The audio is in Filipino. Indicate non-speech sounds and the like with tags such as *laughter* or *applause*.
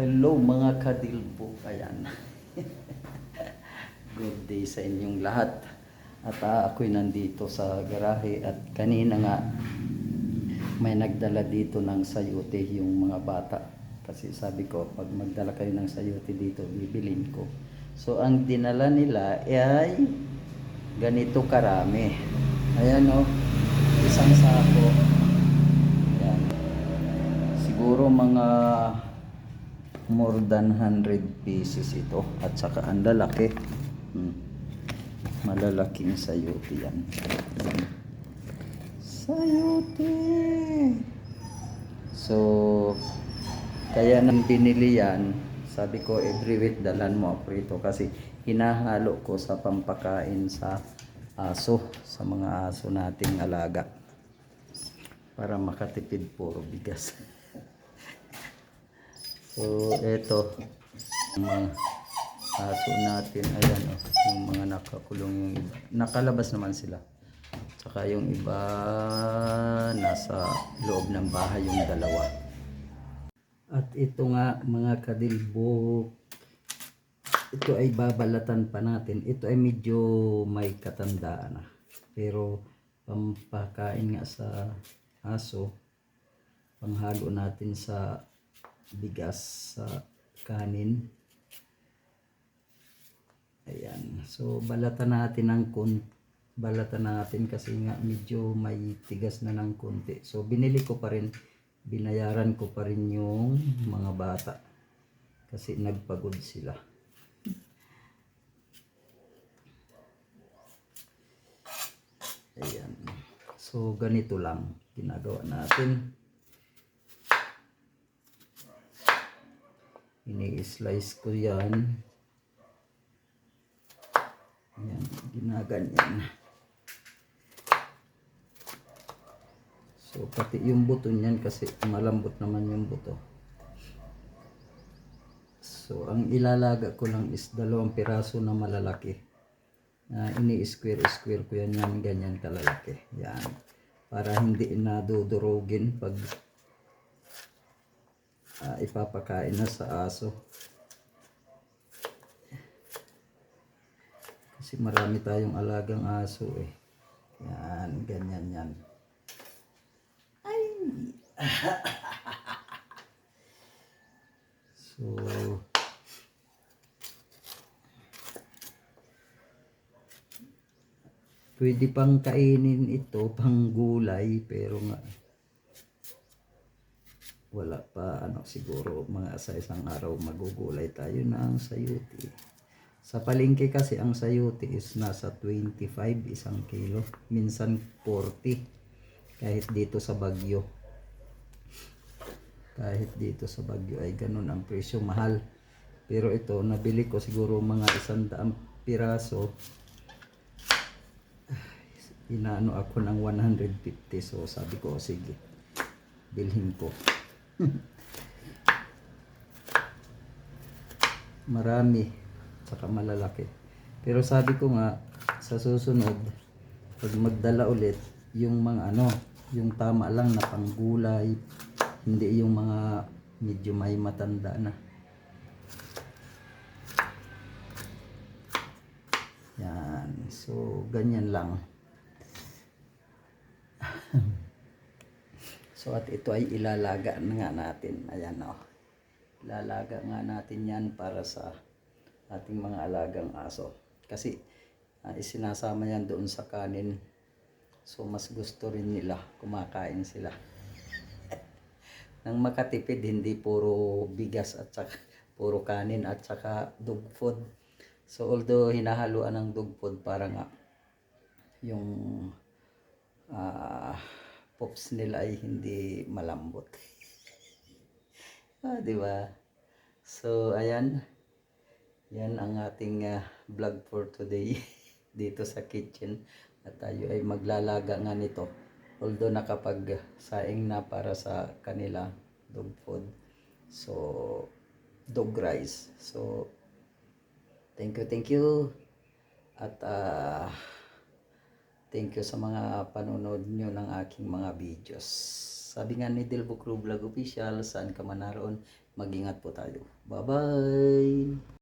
Hello mga kadilbo. Ayan. *laughs* Good day sa inyong lahat. At ah, ako'y nandito sa garahe at kanina nga may nagdala dito ng sayote yung mga bata. Kasi sabi ko, pag magdala kayo ng sayote dito, bibilin ko. So ang dinala nila ay ganito karami. Ayan o, isang sako. Ayan. Siguro mga more than 100 pieces ito. At saka ang lalaki. Hmm. Malalaking sayote yan. Sayote! So, kaya nang binili yan, sabi ko every week dalan mo ako rito kasi hinahalo ko sa pampakain sa aso, sa mga aso nating alaga para makatipid puro bigas. *laughs* so, eto ang mga aso natin, ayan oh, yung mga nakakulong yung iba. Nakalabas naman sila. Tsaka yung iba nasa loob ng bahay yung dalawa. At ito nga mga kadilbo, ito ay babalatan pa natin. Ito ay medyo may katandaan na. Pero pampakain nga sa aso, panghalo natin sa bigas, sa kanin. Ayan. So balatan natin ng kun balatan natin kasi nga medyo may tigas na ng konti. So binili ko pa rin, binayaran ko pa rin yung mga bata kasi nagpagod sila. Ayan. So ganito lang ginagawa natin. Ini-slice ko yan. Ayan, ginaganyan. So, pati yung buto niyan kasi malambot naman yung buto. So, ang ilalaga ko lang is dalawang piraso na malalaki. Na ini-square-square ko yan yan, ganyan kalalaki. Yan. Para hindi nadudurugin pag ah, ipapakain na sa aso. Kasi marami tayong alagang aso eh. Yan, ganyan yan. Ay! *laughs* so, pwede pang kainin ito, pang gulay, pero nga, wala pa, ano, siguro, mga sa isang araw magugulay tayo ng sayuti. Sa palengke kasi ang sayote is nasa 25 isang kilo. Minsan 40. Kahit dito sa Bagyo. Kahit dito sa Bagyo ay ganun ang presyo. Mahal. Pero ito nabili ko siguro mga isang daang piraso. Inaano ako ng 150. So sabi ko sige. Bilhin ko. *laughs* Marami saka malalaki. Pero sabi ko nga, sa susunod, pag magdala ulit, yung mga ano, yung tama lang na panggulay, hindi yung mga medyo may matanda na. Yan. So, ganyan lang. So, at ito ay ilalaga na nga natin. Ayan o. Oh. Ilalaga nga natin yan para sa ating mga alagang aso. Kasi uh, isinasama yan doon sa kanin. So mas gusto rin nila, kumakain sila. *laughs* Nang makatipid, hindi puro bigas at saka puro kanin at saka dog food. So although hinahaluan ng dog food para nga yung uh, pops nila ay hindi malambot. *laughs* ah, di ba? So ayan, yan ang ating uh, vlog for today *laughs* dito sa kitchen. At tayo ay maglalaga nga nito. Although nakapag saing na para sa kanila dog food. So, dog rice. So, thank you, thank you. At uh, thank you sa mga panonood nyo ng aking mga videos. Sabi nga ni Delbo Crew Vlog Official, saan ka man naroon, Mag-ingat po tayo. Bye-bye!